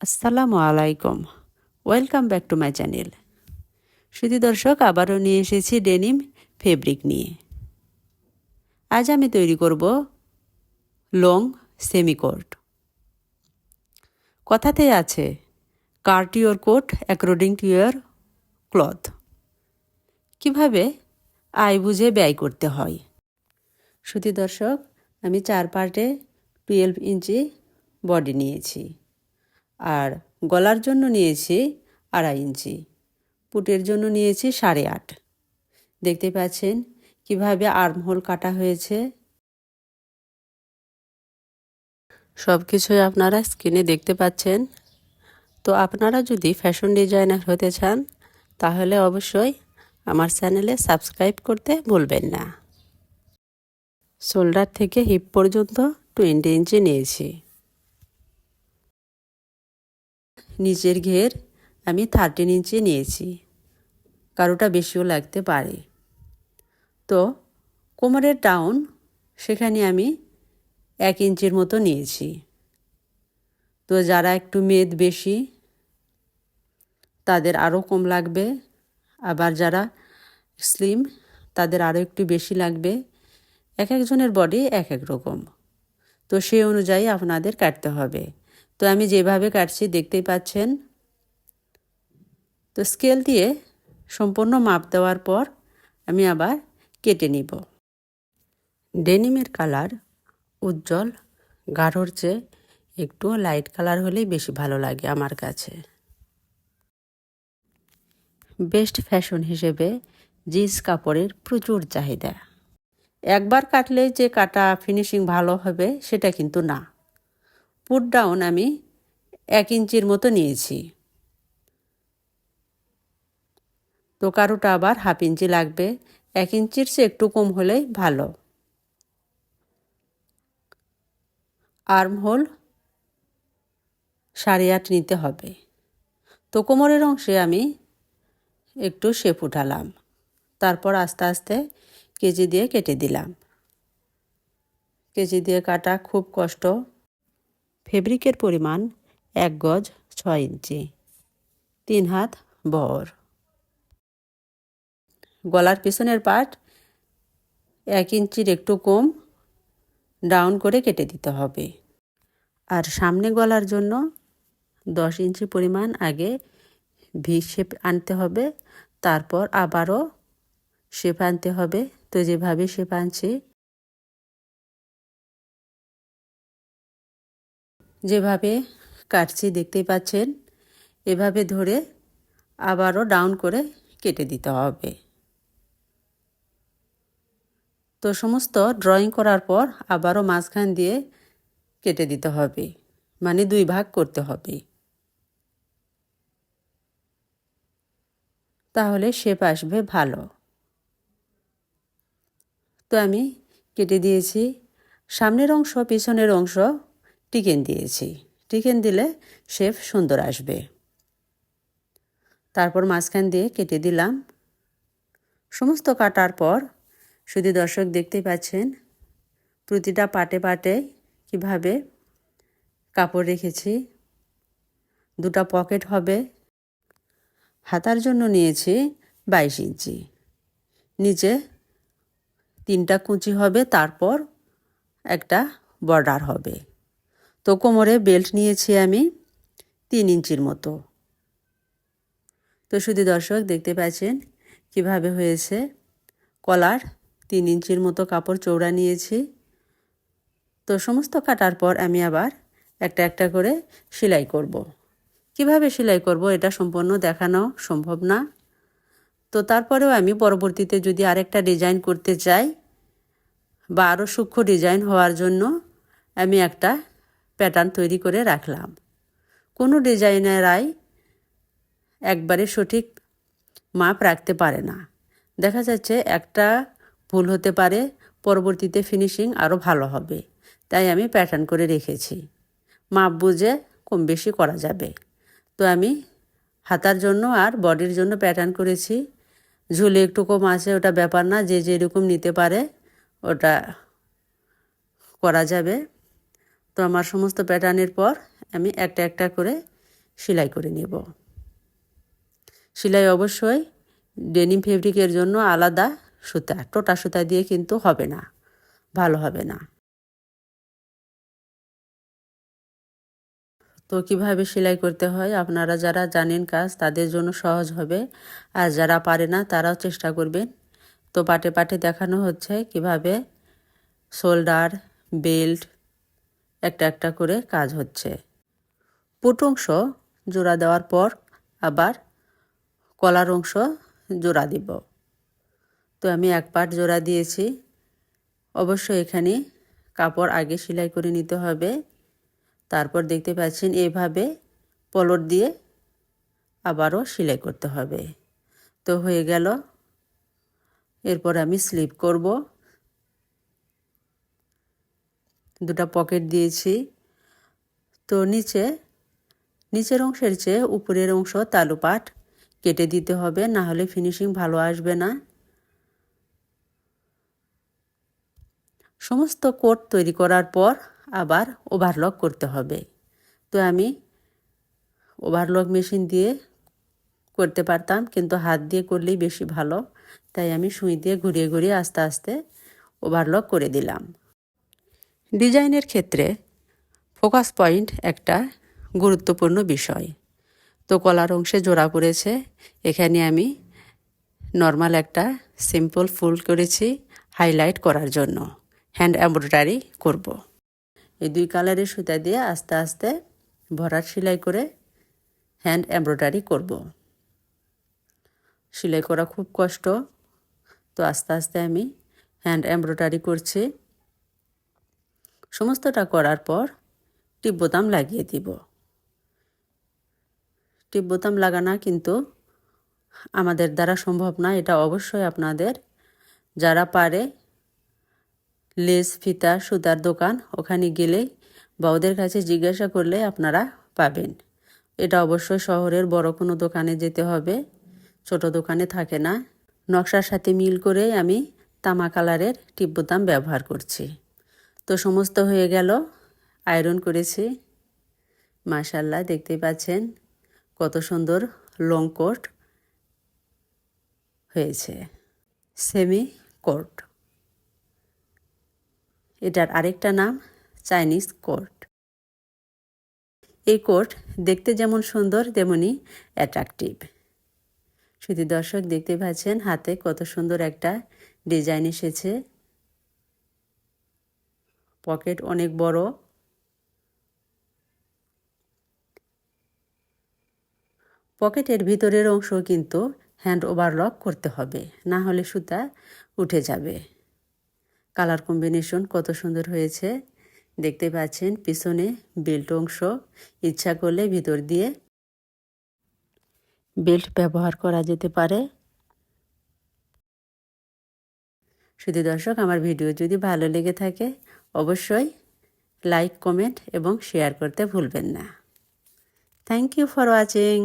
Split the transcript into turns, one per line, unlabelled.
আসসালামু আলাইকুম। Welcome back to my channel শুধু দর্শক, আবারও নিয়ে এসেছি ডেনিম ফেব্রিক নিয়ে। আজ আমি তৈরি করব লং সেমিকোট। কথাতে আছে cut your coat according to your cloth কীভাবে আয় বুঝে ব্যয় করতে হয়? শুধু দর্শক, আমি চার পার্টে টুয়েলভ ইঞ্চি বডি নিয়েছি। আর গলার জন্য নিয়েছি আড়াই ইঞ্চি। পুটের জন্য নিয়েছি সাড়ে আট। দেখতে পাচ্ছেন কীভাবে আর্মহোল কাটা হয়েছে। সব কিছুই আপনারা স্ক্রিনে দেখতে পাচ্ছেন। তো আপনারা যদি ফ্যাশন ডিজাইনার হতে চান, তাহলে অবশ্যই আমার চ্যানেলে সাবস্ক্রাইব করতে ভুলবেন না। শোল্ডার থেকে হিপ পর্যন্ত টোয়েন্টি ইঞ্চি নিয়েছি। নিচের ঘের আমি থার্টিন ইঞ্চি নিয়েছি। কারোটা বেশিও লাগতে পারে। তো কোমরের ডাউন সেখানে আমি এক ইঞ্চির মতো নিয়েছি। তো যারা একটু মেদ বেশি, তাদের আরও কম লাগবে। আবার যারা স্লিম তাদের আরও একটু বেশি লাগবে। এক একজনের বডি এক এক রকম। তো সেই অনুযায়ী আপনাদের কাটতে হবে। তো আমি যেভাবে কাটছি, দেখতেই পাচ্ছেন। তো স্কেল দিয়ে সম্পূর্ণ মাপ দেওয়ার পর আমি আবার কেটে নিব। ডেনিমের কালার উজ্জ্বল, গাঢ়র চেয়ে একটু লাইট কালার হলেই বেশি ভালো লাগে আমার কাছে। বেস্ট ফ্যাশন হিসেবে জিন্স কাপড়ের প্রচুর চাহিদা। একবার কাটলে যে কাটা ফিনিশিং ভালো হবে, সেটা কিন্তু না। পুট ডাউন আমি এক ইঞ্চির মতো নিয়েছি। তো কারোটা আবার হাফ ইঞ্চি লাগবে, এক ইঞ্চির সে একটু কম হলেই ভালো। আর্ম হোল সাড়ে আট নিতে হবে। তো কোমরের অংশে আমি একটু শেপ উঠালাম, তারপর আস্তে আস্তে কেজি দিয়ে কেটে দিলাম। কেজি দিয়ে কাটা খুব কষ্ট ফেব্রিকের পরিমাণ এক গজ ছয় ইঞ্চি। তিন হাত বহর। গলার পিছনের পাট এক ইঞ্চির একটু কম ডাউন করে কেটে দিতে হবে। আর সামনে গলার জন্য দশ ইঞ্চি পরিমাণ আগে ভি শেপ আনতে হবে, তারপর আবারও শেপ আনতে হবে। তো যেভাবে শেপ আনছি যেভাবে কাটছি দেখতেই পাচ্ছেন, এভাবে ধরে আবারও ডাউন করে কেটে দিতে হবে। তো সমস্ত ড্রয়িং করার পর আবারও মাঝখান দিয়ে কেটে দিতে হবে মানে দুই ভাগ করতে হবে। তাহলে শেপ আসবে ভালো। তো আমি কেটে দিয়েছি। সামনের অংশ, পিছনের অংশ টিকেন দিয়েছি। টিকেন দিলে শেপ সুন্দর আসবে। তারপর মাঝখান দিয়ে কেটে দিলাম। সমস্ত কাটার পর শুধু দর্শক দেখতে পাচ্ছেন প্রতিটা পাটে পাটে কীভাবে কাপড় রেখেছি। দুটা পকেট হবে। হাতার জন্য নিয়েছি বাইশ ইঞ্চি। নিচে তিনটা কুচি হবে। তারপর একটা বর্ডার হবে। তো কোমরে বেল্ট নিয়েছি আমি তিন ইঞ্চির মতো। তো শুধু দর্শক, দেখতে পাচ্ছেন কীভাবে হয়েছে। কলার তিন ইঞ্চির মতো কাপড় চৌড়া নিয়েছি। তো সমস্ত কাটার পর আমি আবার একটা একটা করে সেলাই করব। কীভাবে সেলাই করব এটা সম্পূর্ণ দেখানো সম্ভব না। তো তারপরেও আমি পরবর্তীতে যদি আরেকটা ডিজাইন করতে চাই বা আরও সূক্ষ্ম ডিজাইন হওয়ার জন্য আমি একটা প্যাটার্ন তৈরি করে রাখলাম। কোনো ডিজাইনারাই একবারে সঠিক মাপ রাখতে পারে না। দেখা যাচ্ছে একটা ভুল হতে পারে, পরবর্তীতে ফিনিশিং আরও ভালো হবে। তাই আমি প্যাটার্ন করে রেখেছি। মাপ বুঝে কম বেশি করা যাবে। তো আমি হাতার জন্য আর বডির জন্য প্যাটার্ন করেছি। ঝুলে একটু কম আছে, ওটা ব্যাপার না, যে যেরকম নিতে পারে ওটা করা যাবে। তো আমার সমস্ত প্যাটার্নের পর আমি একটা একটা করে সেলাই করে নেব। সেলাই অবশ্যই ডেনিম ফেব্রিকের জন্য আলাদা সুতা, টোটা সুতা দিয়ে কিন্তু হবে না, ভালো হবে না। তো কীভাবে সেলাই করতে হয় আপনারা যারা জানেন কাজ, তাদের জন্য সহজ হবে। আর যারা পারে না, তারাও চেষ্টা করবেন। তো পাটে পাটে দেখানো হচ্ছে কীভাবে শোল্ডার বেল্ট একটা একটা করে কাজ হচ্ছে। পুট অংশ জোড়া দেওয়ার পর আবার কলার অংশ জোড়া দিব। তো আমি এক পাট জোড়া দিয়েছি। অবশ্য এখানে কাপড় আগে সেলাই করে নিতে হবে। তারপর দেখতে পাচ্ছেন এভাবে পলট দিয়ে আবারও সেলাই করতে হবে। তো হয়ে গেল। এরপর আমি স্লিপ করব। দুটা পকেট দিয়েছি। তো নিচে, নিচের অংশের চেয়ে উপরের অংশ তালু পাট কেটে দিতে হবে, না হলে ফিনিশিং ভালো আসবে না। সমস্ত কোট তৈরি করার পর আবার ওভারলক করতে হবে। তো আমি ওভারলক মেশিন দিয়ে করতে পারতাম, কিন্তু হাত দিয়ে করলেই বেশি ভালো। তাই আমি সুই দিয়ে ঘুরিয়ে ঘুরিয়ে আস্তে আস্তে ওভারলক করে দিলাম। ডিজাইনের ক্ষেত্রে ফোকাস পয়েন্ট একটা গুরুত্বপূর্ণ বিষয়। তো কলার অংশে জোড়া পড়েছে। এখানে আমি নর্মাল একটা সিম্পল ফুল করেছি হাইলাইট করার জন্য। হ্যান্ড এমব্রয়ডারি করব। এই দুই কালারের সুতা দিয়ে আস্তে আস্তে ভরাট সেলাই করে হ্যান্ড এমব্রয়ডারি করব। সেলাই করা খুব কষ্ট। তো আস্তে আস্তে আমি হ্যান্ড এমব্রয়ডারি করছি। সমস্তটা করার পর টিপ বোতাম লাগিয়ে দিব। টিপ বোতাম লাগানো কিন্তু আমাদের দ্বারা সম্ভব না, এটা অবশ্যই আপনাদের। যারা পারে, লেস, ফিতা, সুতার দোকান, ওখানে গেলে বা ওদের কাছে জিজ্ঞাসা করলে আপনারা পাবেন। এটা অবশ্যই শহরের বড় কোনো দোকানে যেতে হবে, ছোট দোকানে থাকে না। নকশার সাথে মিল করে আমি তামা কালারের টিপ বোতাম ব্যবহার করছি। তো সমস্ত হয়ে গেল। আয়রন করেছি। মাশাল্লাহ দেখতে পাচ্ছেন কত সুন্দর লং কোট হয়েছে। সেমি কোট এটার আরেকটা নাম চাইনিজ কোট এই কোট দেখতে যেমন সুন্দর, তেমনি অ্যাট্রাকটিভ শুধু দর্শক দেখতে পাচ্ছেন, হাতে কত সুন্দর একটা ডিজাইন এসেছে। পকেট অনেক বড়। পকেটের ভিতরের অংশ কিন্তু হ্যান্ড ওভারলক করতে হবে, না হলে সুতা উঠে যাবে। কালার কম্বিনেশন কত সুন্দর হয়েছে। দেখতে পাচ্ছেন পিছনে বেল্ট অংশ, ইচ্ছা করলে ভিতর দিয়ে বেল্ট ব্যবহার করা যেতে পারে। শুধু দর্শক, আমার ভিডিও যদি ভালো লেগে থাকে অবশ্যই লাইক কমেন্ট এবং শেয়ার করতে ভুলবেন না। Thank you for watching